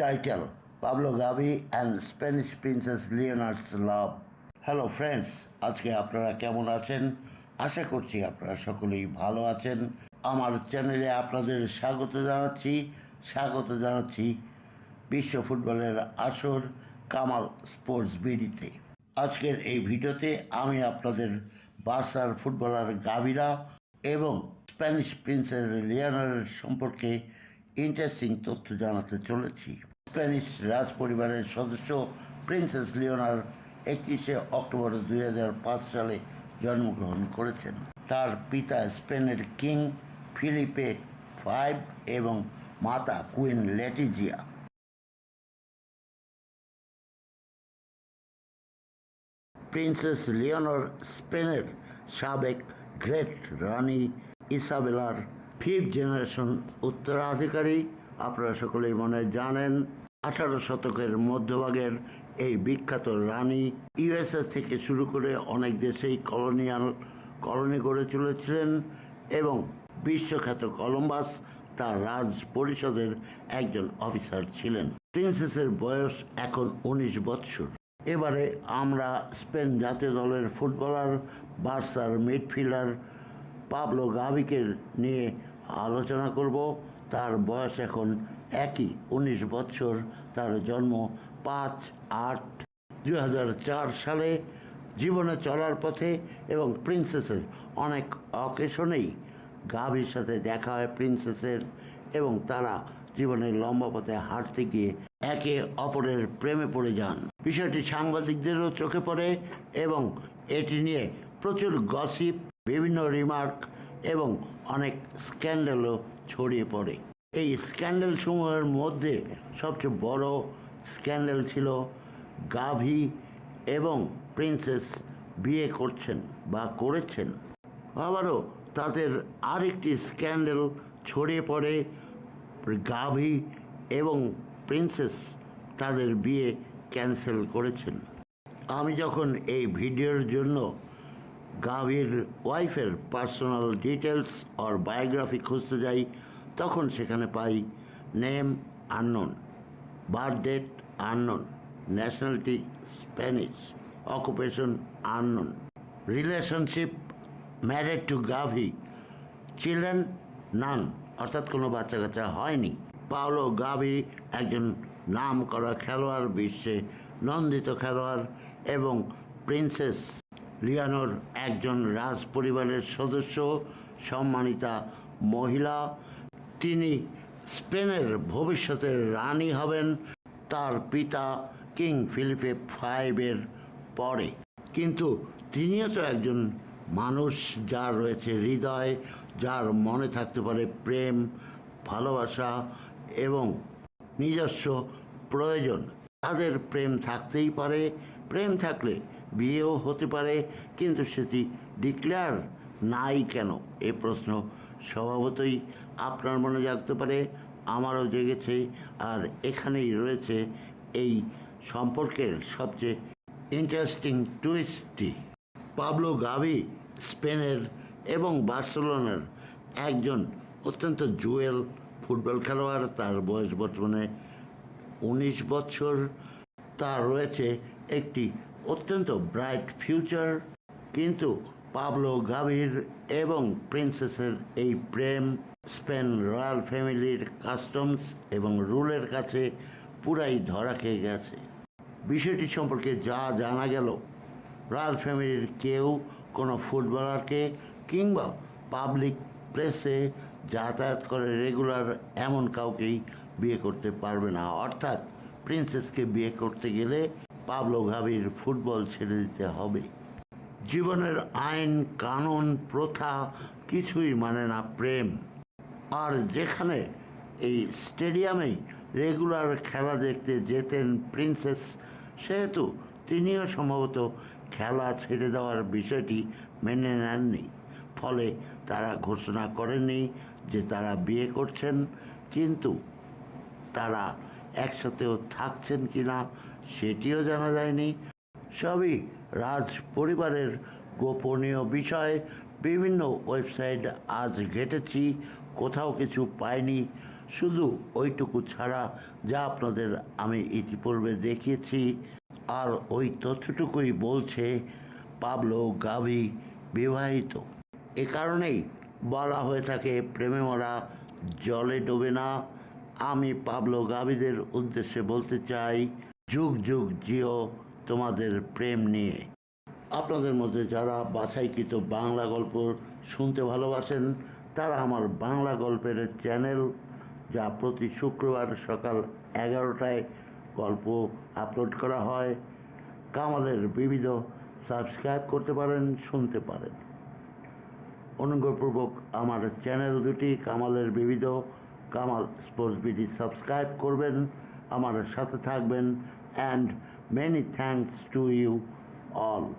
title Pablo Gavi, and Spanish Princess Leonard's Love. Hello friends আজকে আপনারা কেমন আছেন? আশা করছি আপনারা সকলেই ভালো আছেন। আমার চ্যানেলে আপনাদের স্বাগত জানাচ্ছি। স্বাগত জানাচ্ছি বিশ্ব ফুটবলের আসর কামাল স্পোর্টস বিডিতে। আজকের এই ভিডিওতে আমি আপনাদের বার্সার ফুটবলার গাভিরা এবং স্প্যানিশ প্রিন্সের লিয়ানার সম্পর্কে ইন্টারেস্টিং তথ্য জানাতে চলেছি। স্প্যানিশ রাজ পরিবারের সদস্য প্রিন্সেস লিওনার একত্রিশে অক্টোবর দুই হাজার পাঁচ সালে জন্মগ্রহণ করেছেন। তার পিতা স্পেনের কিং ফিলিপে ফাইভ এবং মাতা কুইন লেটিজিয়া প্রিন্সেস লিওনর স্পেনের সাবেক গ্রেট রানী ইসাবেলার ফিফথ জেনারেশন উত্তরাধিকারী আপনারা সকলেই মনে জানেন, আঠারো শতকের মধ্যভাগের এই বিখ্যাত রানী ইউএসএস থেকে শুরু করে অনেক দেশেই কলোনিয়াল, কলোনি গড়ে চলেছিলেন এবং বিশ্বখ্যাত কলম্বাস তার রাজ পরিষদের একজন অফিসার ছিলেন। প্রিন্সেসের বয়স এখন উনিশ বৎসর। এবারে আমরা স্পেন জাতীয় দলের ফুটবলার, বার্সার মিডফিল্ডার পাবলো গাভিকে নিয়ে আলোচনা করব। তার বয়স এখন একই, উনিশ বছর। তার জন্ম পাঁচ আট দুই সালে। জীবনে চলার পথে এবং প্রিন্সেসের অনেক অকেশনেই গাভির সাথে দেখা হয় প্রিন্সেসের এবং তারা জীবনের লম্বা পথে হাঁটতে গিয়ে একে অপরের প্রেমে পড়ে যান। বিষয়টি সাংবাদিকদেরও চোখে পড়ে এবং এটি নিয়ে প্রচুর গসিপ, বিভিন্ন রিমার্ক এবং অনেক স্ক্যান্ডালও ছড়িয়ে পড়ে। এই স্ক্যান্ডেল সমূহের মধ্যে সবচেয়ে বড় স্ক্যান্ডেল ছিল গাভি এবং প্রিন্সেস বিয়ে করছেন বা করেছেন। আবারও তাদের আরেকটি স্ক্যান্ডেল ছড়িয়ে পড়ে, গাভি এবং প্রিন্সেস তাদের বিয়ে ক্যান্সেল করেছেন। আমি যখন এই ভিডিওর জন্য গাভির ওয়াইফের পার্সোনাল ডিটেলস অর বায়োগ্রাফি খুঁজতে যাই, তখন সেখানে পাই name unknown, birth date unknown, nationality Spanish, occupation unknown, relationship, married to Gavi, children none, অর্থাৎ কোনো বাচ্চা কাচ্চা হয়নি। পাওলো গাভি একজন নাম করা খেলোয়াড় বিশ্বে নন্দিত খেলোয়াড় এবং প্রিন্সেস। লিয়ানোর একজন রাজ পরিবারের সদস্য, সম্মানিতা মহিলা। তিনি স্পেনের ভবিষ্যতের রানী হবেন, তার পিতা কিং ফিলিপে ফাইভের পরে। কিন্তু তিনিও তো একজন মানুষ যার রয়েছে হৃদয়, যার মনে থাকতে পারে প্রেম, ভালোবাসা এবং নিজস্ব প্রয়োজন। তাদের প্রেম থাকতেই পারে। প্রেম থাকলে বিয়েও হতে পারে, কিন্তু সেটি ডিক্লেয়ার নাই কেন? এ প্রশ্ন স্বভাবতই আপনার মনে জাগতে পারে, আমারও জেগেছে, আর এখানেই রয়েছে এই সম্পর্কের সবচেয়ে ইন্টারেস্টিং টুইস্টটি পাবলো গাভি, স্পেনের এবং বার্সেলোনার একজন অত্যন্ত জুয়েল ফুটবল খেলোয়াড়, তার বয়স বর্তমানে উনিশ বছর। তার রয়েছে একটি অত্যন্ত ব্রাইট ফিউচার কিন্তু পাবলো গাভির এবং প্রিন্সেসের এই প্রেম স্পেন রয়্যাল ফ্যামিলির কাস্টমস এবং রুলের কাছে পুরাই ধরা খেয়ে গেছে। বিষয়টি সম্পর্কে যা জানা গেল রয়্যাল ফ্যামিলির কেউ কোনো ফুটবলারকে কিংবা পাবলিক প্লেসে যাতায়াত করে রেগুলার এমন কাউকেই বিয়ে করতে পারবে না। অর্থাৎ প্রিন্সেসকে বিয়ে করতে গেলে পাবলো গাভির ফুটবল ছেড়ে দিতে হবে। জীবনের আইন, কানুন, প্রথা কিছুই মানে না প্রেম। আর যেখানে এই স্টেডিয়ামেই রেগুলার খেলা দেখতে যেতেন প্রিন্সেস, সেহেতু তিনিও সম্ভবত খেলা ছেড়ে দেওয়ার বিষয়টি মেনে নেননি। ফলে তারা ঘোষণা করেননি যে তারা বিয়ে করছেন, কিন্তু তারা একসাথেও থাকছেন কি না সেটিও জানা যায়নি। সবই রাজ পরিবারের গোপনীয় বিষয়। বিভিন্ন ওয়েবসাইট আজ ঘেটেছি, কোথাও কিছু পাইনি। শুধু ওইটুকু ছাড়া যা আপনাদের আমি ইতিপূর্বে দেখিয়েছি। আর ওই তথ্যটুকুই বলছে, পাবলো গাভি বিবাহিত। এ কারণেই বলা হয়ে থাকে, প্রেমে মরা জলে ডোবে না। আমি পাবলো গাভীদের উদ্দেশ্যে বলতে চাই যুগ যুগ জিও তোমাদের প্রেম নিয়ে। আপনাদের মধ্যে যারা বাছাইকৃত বাংলা গল্প শুনতে ভালোবাসেন, তারা আমার বাংলা গল্পের চ্যানেল যা প্রতি শুক্রবার সকাল এগারোটায় গল্প আপলোড করা হয়। কামালের বিবিধ সাবস্ক্রাইব করতে পারেন, শুনতে পারেন। অনুগ্রহপূর্বক আমার চ্যানেল দুটি, কামালের বিবিধ, কামাল স্পোর্টস বিডি সাবস্ক্রাইব করবেন। আমার সাথে থাকবেন and many thanks to you all.